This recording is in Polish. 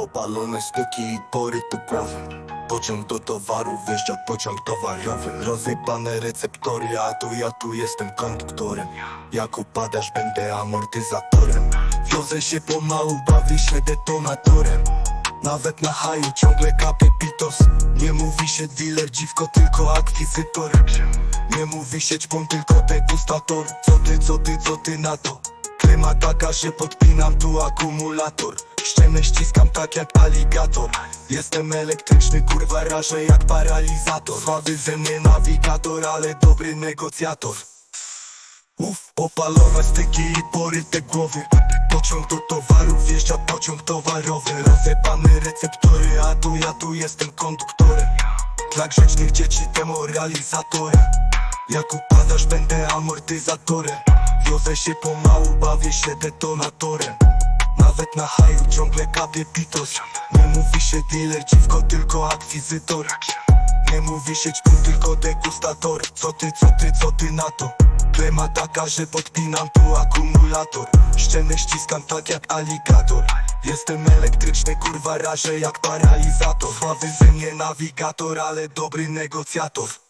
Popalone styki i pory tu głowy Pociąg do towaru, wjeżdża pociąg towarowy. Rozjebane receptory, a tu ja tu jestem konduktorem. Jak upadasz, będę amortyzatorem. Wiozę się pomału, bawię się detonatorem. Nawet na haju ciągle kapie pitos. Nie mówi się dealer, dziwko, tylko akwizytor. Nie mówi się ćpą, tylko degustator. Co ty, co ty, co ty na to? Klima taka, że podpinam tu akumulator. Ściemy ściskam tak jak aligator. Jestem elektryczny, kurwa rażę jak paralizator. Słaby ze mnie nawigator, ale dobry negocjator. Uf, opalone styki i poryte głowy. Pociąg do towaru, wjeżdża pociąg towarowy. Rozjebane receptory, a tu ja tu jestem konduktorem. Dla grzecznych dzieci demoralizatorem Jak upadasz, będę amortyzatorem Wiozę się pomału, bawię się detonatorem. Nawet na haju ciągle kapie pitos Nie mówi się dealer, dziwko, tylko akwizytor. Nie mówi się ćpun, tylko degustator. Co ty, co ty, co ty na to? Klema taka, że podpinam tu akumulator. Ścianę ściskam tak jak aligator. Jestem elektryczny, kurwa rażę jak paralizator. Słaby ze mnie nawigator, ale dobry negocjator